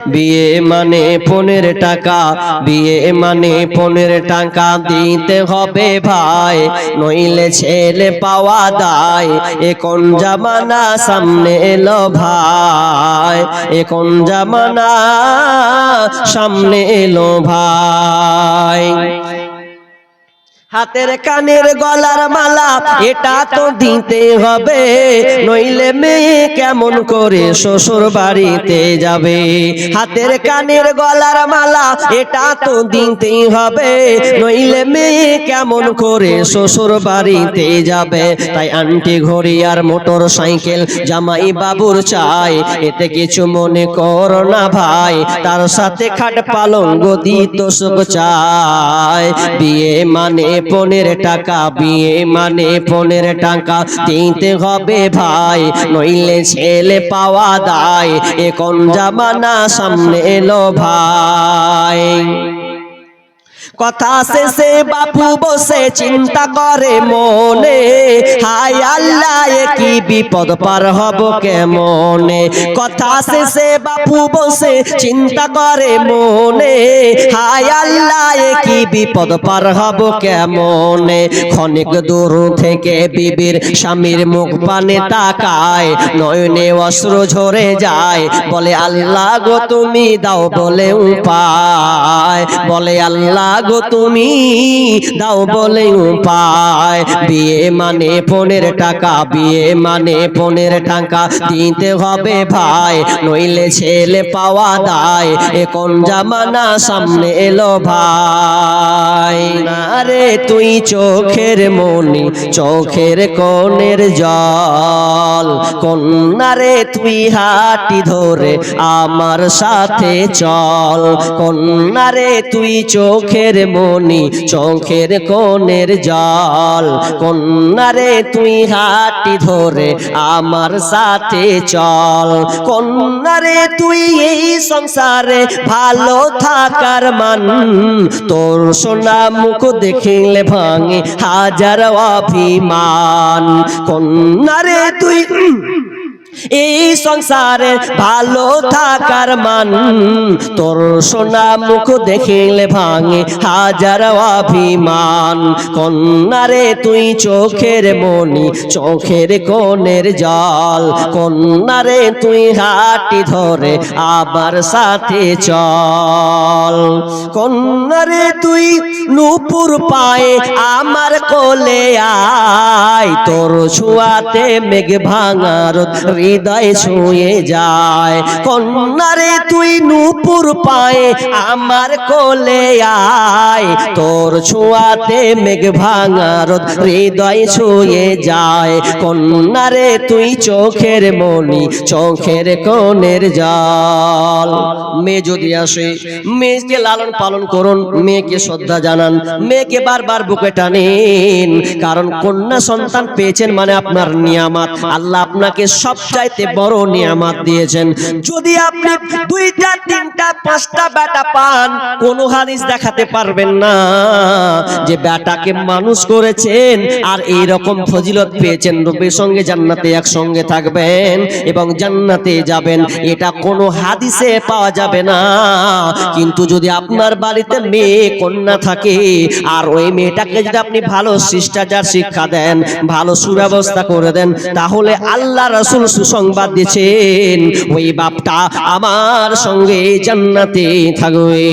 বিয়ে মানে পনেরো টাকা, বিয়ে মানে পনেরো টাকা দিতে হবে ভাই। নইলে ছেলে পাওয়া দায় এখন জামানা সামনে এলো ভাই? এখন জামানা সামনে এলো ভাই? হাতের কানের গলার মালা এটা তো দিতে হবে। নইলে মেয়ে কেমন করে শ্বশুর বাড়িতে যাবে? হাতের কানের গলার মালা এটা তো দিতেই হবে। নইলে মেয়ে কেমন করে শ্বশুর বাড়িতে যাবে? তাই আন্টি ঘড়ি আর মোটর সাইকেল জামাই বাবুর চাই। এতে কিছু মনে কর না ভাই তার সাথে খাট পালঙ্গ দিত সব চাই। বিয়ে মানে পনেরো টাকা বিয়ে মানে পনেরো টাকা দিতে হবে ভাই নইলে ছেলে পাওয়া দায়। এখন জামানা সামনে এলো ভাই। কথা শেষে বাপু বসে চিন্তা করে মনে হাই আল্লাহ কি বিপদ পার হব কেমনে? কথা শেষে বাপু বসে চিন্তা করে মনে হাই আল্লাহ কি বিপদ পার হব কেমনে? ক্ষণিক দূর থেকে বিবির স্বামীর মুখ পানে তাকায়, নয়নে অস্ত্র ঝরে যায়, বলে, আল্লাহ গো, তুমি দাও বলে উপায়, বলে, আল্লাহ গো তুমি দাও বলে উপায়। বিয়ে মানে পনেরো টাকা বিয়ে মানে পনেরো টাকা। দিতে হবে ভাই নইলে ছেলে পাওয়া দায় এ কোন জামানা সামনে এলো ভাই। আরে তুই চোখের মনি চোখের কোণের জল। কন্যা রে তুই হাটি ধরে আমার সাথে চল। কন্যা রে তুই চোখের মনি চোখের কোণের জল। কন্যারে, তুই হাটি ধরে আমার সাথে চল। কন্যা রে তুই এই সংসারে ভালো থাকার মান। তোর সোনা মুখ দেখিলে ভাঙে হাজার অভিমান। কন্যা রে তুই এই সংসারে ভালো থাকার মান, তোর সোনা মুখ দেখিলে ভাঙে হাজার অভিমান। কন্যারে, তুই চোখের মনি চোখের কোণের জল। কন্যারে, তুই হাটি ধরে আবার সাথে চল। কন্যারে, তুই নুপুর পায়ে, আমার কোলে আয়। তোর ছুয়াতে মেঘ ভাঙার হৃদয় ছুঁয়ে যায়। কন্যারে তুই নুপুর পায়ে, আমার কোলে আয়। তোর ছোঁয়াতে মেঘ ভাঙার হৃদয় ছুঁয়ে যায়। কন্যারে, তুই চোখের মনি চোখের কোণের জল। মেয়ে যদি আসে, মেয়েকে লালন পালন করুন, মেয়েকে শ্রদ্ধা জানান, মেয়েকে বারবার বুকে টানেন। কারণ কন্যা সন্তান পেয়েছেন মানে আপনার নিয়ামাত। আল্লাহ আপনাকে সবচাইতে বড় নিয়ামাত দিয়েছেন। যদি আপনি দুইটা তিনটা, পাঁচটা বেটা পান, কোন হাদিস দেখাতে পারবেন না। যে বেটাকে মানুষ করেছেন আর এই রকম ফজিলত পেয়েছেন রূপের সঙ্গে জান্নাতে একসঙ্গে থাকবেন এবং জান্নাতে যাবেন, এটা কোনো হাদিসে পাওয়া যাবে না। কিন্তু যদি আপনার বাড়িতে মেয়ে, কন্যা থাকে, আর ওই মেয়েটাকে যদি আপনি ভালো শিষ্টাচার শিক্ষা দেন, ভালো সুব্যবস্থা করে দেন, তাহলে আল্লাহ রসুল সুসংবাদ দিয়েছেন, ওই বাপটা আমার সঙ্গে জান্নাতে থাকবে।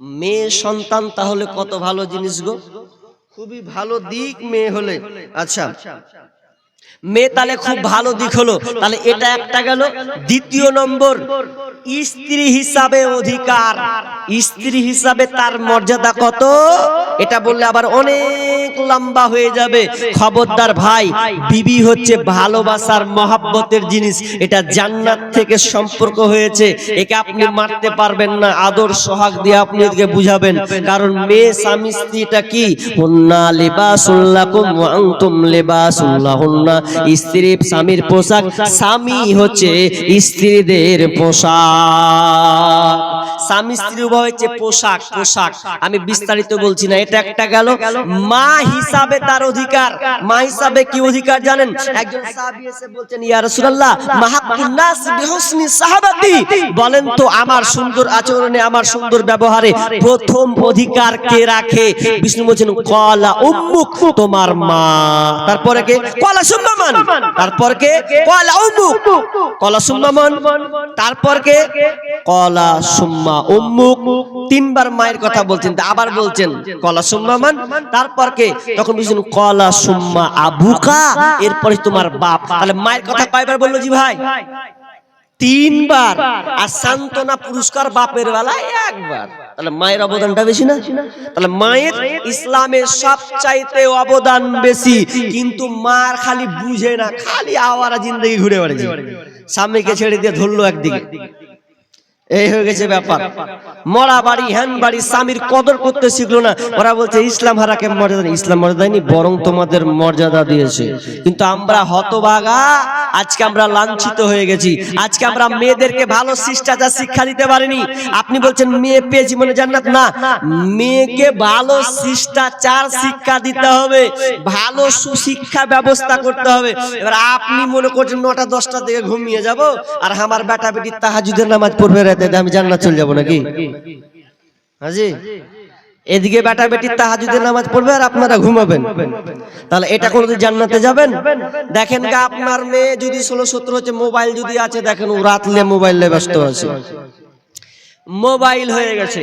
মেয়ে সন্তান তাহলে কত ভালো জিনিস গো? খুবই ভালো দিক মেয়ে হলে। আচ্ছা। মেয়ে তাহলে খুব ভালো দিক হলো। তাহলে এটা একটা গেল। দ্বিতীয় নম্বর স্ত্রী হিসাবে অধিকার। স্ত্রী হিসাবে তার মর্যাদা কত? এটা বললে আবার অনেক লম্বা হয়ে যাবে। খবরদার ভাই, বিবি হচ্ছে ভালোবাসার মহাব্বতের জিনিস। এটা জান্নাত থেকে সম্পর্ক হয়েছে। একে আপনি মারতে পারবেন না। আদর, সোহাগ দিয়ে আপনি এদিকে বুঝাবেন। কারণ মেয়ে স্বামী স্ত্রীটা কি? হুন্না লিবাসুল্লাকুম ওয়া আনতুম লিবাসুল্লাহুন্না স্ত্রী, স্বামীর পোশাক, স্বামী হচ্ছে স্ত্রীদের পোশাক। স্বামী স্ত্রী উভয় হচ্ছে পোশাক পোশাক। আমি বিস্তারিত বলছি না। এটা একটা গেল। মা হিসাবে তার অধিকার। মা হিসাবে কি অধিকার জানেন? একজন বলেন তো, আমার সুন্দর আচরণে, আমার সুন্দর ব্যবহারে প্রথম অধিকার কে রাখে? বিষ্ণু বলছেন, কলা উম্মুক, তোমার মা। তারপরে কে? কলা সুম্মান তারপর কে? কলা উম্মুক। কলা সুম্মান তারপর কে? কলা সুম্মা উম্মুক। তিনবার মায়ের কথা বলছেন আবার বলছেন, কলা সুম্মান তারপর কে? তখন বলছেন, কলা সুম্মা আবুকা, এরপরে তোমার বাপ। তাহলে মায়ের কথা কয়বার বলল জি ভাই? তিনবার। আর পুরস্কার বাপের বেলায় একবার। তাহলে মায়ের অবদানটা বেশি না? তাহলে মায়ের ইসলামের সবচাইতে অবদান বেশি। কিন্তু মার খালি বুঝে না, খালি আওয়ারা জিন্দগি ঘুরে বেড়েছে স্বামীকে ছেড়ে দিয়ে ধরলো একদিকে? এই হয়ে গেছে ব্যাপার। মরা বাড়ি হ্যান বাড়ি, স্বামীর কদর করতে শিখলো না। ওরা বলছে, ইসলাম হারাকে মর্যাদা নেই। ইসলাম মর্যাদা দেয়নি বরং তোমাদের মর্যাদা দিয়েছে। কিন্তু আমরা হতভাগা, আজকে আমরা লাঞ্ছিত হয়ে গেছি। আজকে আমরা মেয়েদেরকে ভালো শিষ্টাচার শিক্ষা দিতে পারিনি। আপনি বলছেন, মেয়ে পেয়েছি মনে জান্নাত? না, মেয়েকে ভালো শিষ্টাচার শিক্ষা দিতে হবে, ভালো সুশিক্ষা ব্যবস্থা করতে হবে। এবার আপনি মনে করছেন, নটা দশটা থেকে ঘুমিয়ে যাব, আর আমার বেটা বেটি তাহাজুদের নামাজ পড়বে আমি চলে যাব নাকি? হাজি, এদিকে বেটা বেটি তাহাজুদের নামাজ পড়বে আর আপনারা ঘুমাবেন। তাহলে এটা কোনোদিন জান্নাতে যাবেন? দেখেন গা, আপনার মেয়ে যদি ষোলো সতেরো হচ্ছে, মোবাইল যদি আছে, দেখেন ও রাতলে মোবাইলে ব্যস্ত আছে। মোবাইল হয়ে গেছে।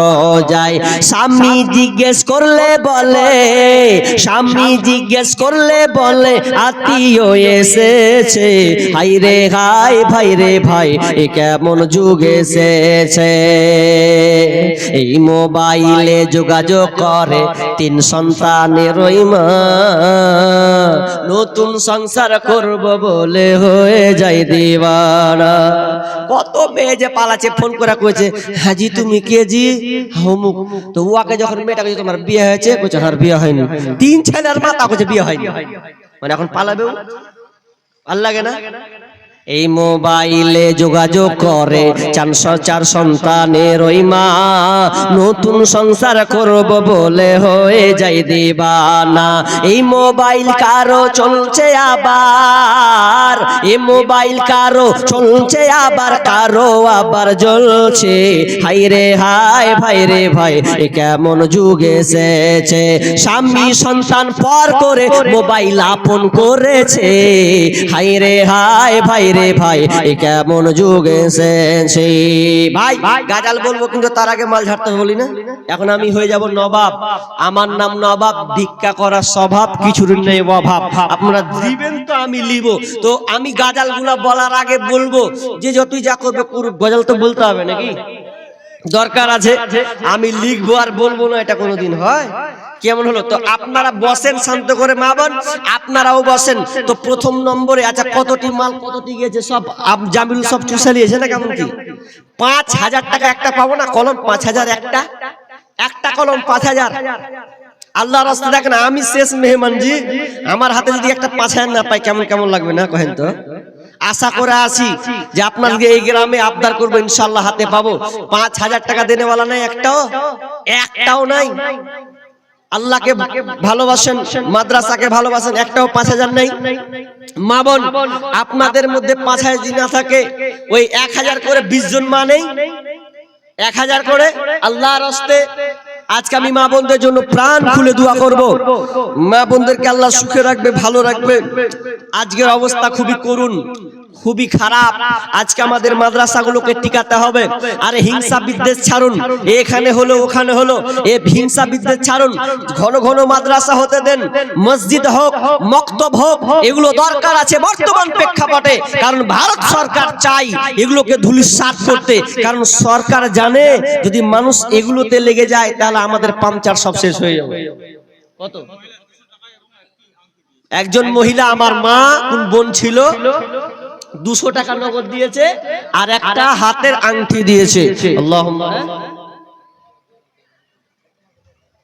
দরজায় স্বামী জিজ্ঞেস করলে বলে, স্বামী জিজ্ঞেস করলে বলে, আত্মীয় এসেছে। হাই রে হাই ভাই রে, ভাই, এ কেমন যুগ এসেছে। এই মোবাইলে যোগাযোগ করে তিন সন্তানের মা। নতুন সংসার করব বলে হয়ে যায় দিবানা কত মেয়ে যে পালাচ্ছে, ফোন করা কয়েছে হাজি তুমি কে জি? হমুক তো উয়াকে যখন মেয়েটা কইছে তোমার বিয়ে হয়েছে, কইছে, আর বিয়ে হয়নি। তিন ছেলের মাতা কইছে, বিয়ে হয়নি। মানে এখন পালাবে? ভালো লাগে না? এই মোবাইলে যোগাযোগ করে। চারশো চার সন্তানের ওই মা, নতুন সংসার করব বলে হয়ে যাই দিবানা। এই মোবাইল কারও চলছে আবার, এই মোবাইল কারও চলছে আবার, কারও আবার জ্বলছে। হাই রে হাই ভাই রে ভাই, এ কেমন যুগ এসেছে। স্বামী সন্তান পর করে মোবাইল আপন করেছে। হাই রে হাই ভাই রে ভাই, এ কেমন যুগ এসেছে? ভাই, গাজাল বলব কিন্তু তার আগে মাল ঝাড়তে বলি না? এখন আমি হয়ে যাব নবাব। আমার নাম নবাব, ভিক্ষা করার স্বভাব কিছুর নেই অভাব। আপনারা দিবেন তো আমি লিব। তো আমি গাজালগুলা বলার আগে বলব যে যতই যা করবে গজাল তো বলতে হবে নাকি? দরকার আছে, আমি লিখব আর বলব না, এটা কোনোদিন হয়? কেমন হলো? তো আপনারা বসেন শান্ত করে মা বোন, আপনারাও বসেন। তো প্রথম নম্বরে আচ্ছা কতটি মাল, কতটি গেছে সব জামিল সব চুষে নিয়েছে না কেমন কি? পাঁচ হাজার টাকা একটা পাবো না? কলম পাঁচ হাজার একটা? একটা কলম পাঁচ হাজার। আল্লাহ রাস্তা দেখেন, আমি শেষ মেহমান জি, আমার হাতে যদি একটা পাঁচ হাজার না পাই, কেমন কেমন লাগবে না কহেন তো? আশা করে আসি যে আপনাকে এই গ্রামে আবদার করব ইনশাল্লাহ হাতে পাবো। পাঁচ হাজার টাকা দেনেওয়ালা নাই, একটাও? একটাও নাই? আল্লাহকে ভালোবাসেন মাদ্রাসাকে ভালোবাসেন একটাও পাঁচ হাজার নেই। মা বোন আপনাদের মধ্যে পাঁচ হাজার না থাকে ওই এক হাজার করে বিশ জন মা নেই। এক হাজার করে আল্লাহর হস্তে আজকে আমি মা বোনদের জন্য প্রাণ খুলে দোয়া করব। মা বোনদেরকে আল্লাহ সুখে রাখবে ভালো রাখবে। আজকের অবস্থা খুবই করুণ। খুবই খারাপ। আজকে আমাদের মাদ্রাসাগুলোকে টিকাতে হবে। আরে হিংসা বিদ্বেষ ছাড়ুন। এখানে হলো, ওখানে হলো। এ হিংসা বিদ্বেষ ছাড়ুন। ঘন ঘন মাদ্রাসা হতে দেন। মসজিদ হোক, মক্তব হোক, এগুলো দরকার আছে বর্তমান প্রেক্ষাপটে। কারণ ভারত সরকার চাই এগুলোকে ধুলিসাৎ করতে। কারণ সরকার জানে, যদি মানুষ এগুলোতে লেগে যায়, তাহলে আমাদের পাংচার সব শেষ হয়ে যাবে। কত? একজন মহিলা, আমার মা, কোন বোন ছিল? দুশো টাকা নগদ দিয়েছে আর একটা হাতের আংটি দিয়েছে। আল্লাহ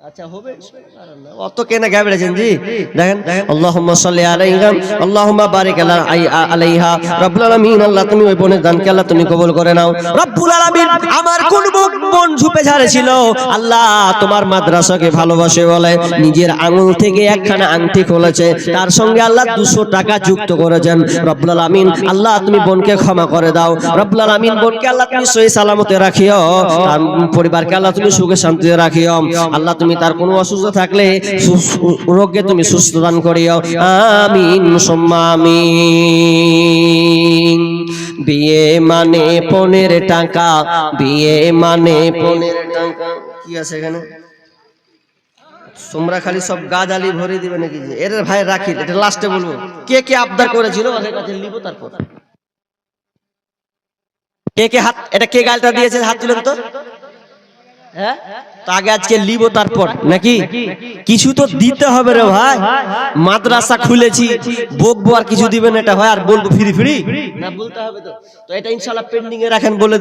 আচ্ছা নিজের আঙুল থেকে একখানা আংটি খুলেছে। তার সঙ্গে আল্লাহ দুশো টাকা যুক্ত করেছেন। রব্বুল আলামিন, আল্লাহ তুমি বোনকে ক্ষমা করে দাও। রব্বুল আলামিন, বোনকে আল্লাহ তুমি সহি সালামতে রাখিও। পরিবারকে আল্লাহ তুমি সুখে শান্তিতে রাখিও। আল্লাহ তুমি তার কোনো অসুস্থ থাকলে রোগকে তুমি সুস্থ দান করিও। আমিন, সুম্মা বিয়ে মানে পনেরো টাকা, বিয়ে মানে পনেরো টাকা। কি আছে এখানে? তোমরা খালি সব গাছ আলি ভরে দিবে নাকি? এর ভাই রাখি এটা লাস্টে বলব। কে কে আবদার করেছিল? ওদের কাছে নিব তারপর। কে কে হাত এটা কে গালটা দিয়েছে? হাত তুলেন তো আগে আজকে তারপর, নাকি? কিছু তো দিতে হবে রে ভাই। মাদ্রাসা খুলেছি আর কিছু দিবেন এটা আর রাখেন বলে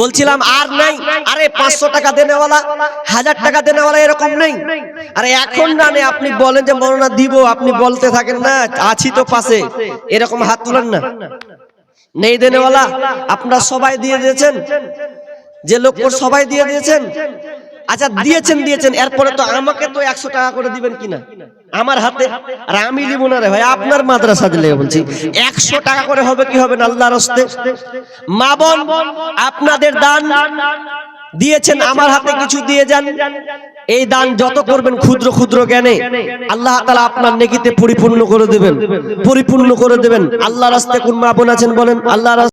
বলছিলাম আর নাই, আরে পাঁচশো টাকা দেনেওয়ালা, হাজার টাকা দেনেওয়ালা এরকম নেই। আরে এখন না নেই আপনি বলেন যে, মরনা দিব, আপনি বলতে থাকেন না, আছি তো পাশে। এরকম হাত তুলেন না। নেই দেনেওয়ালা, আপনারা সবাই দিয়ে দিয়েছেন। যে লোক সবাই দিয়ে দিয়েছেন। আচ্ছা দিয়েছেন দিয়েছেন। এরপরে তো আমাকে তো একশো টাকা করে দিবেন কিনা? আমার হাতে আর আমি নিব না রে ভাই আপনার মাদ্রাসা দিলে বলছি। একশো টাকা করে হবে কি হবে না? আল্লাহর হস্তে। মা বোন আপনাদের দান দিয়েছেন আমার হাতে কিছু দিয়ে যান। এই দান যত করবেন ক্ষুদ্র ক্ষুদ্র জ্ঞানে। আল্লাহ তালা আপনার নেকিতে পরিপূর্ণ করে দেবেন। পরিপূর্ণ করে দেবেন। আল্লাহ রাস্তে কোন মা বোন আছেন বলেন? আল্লাহ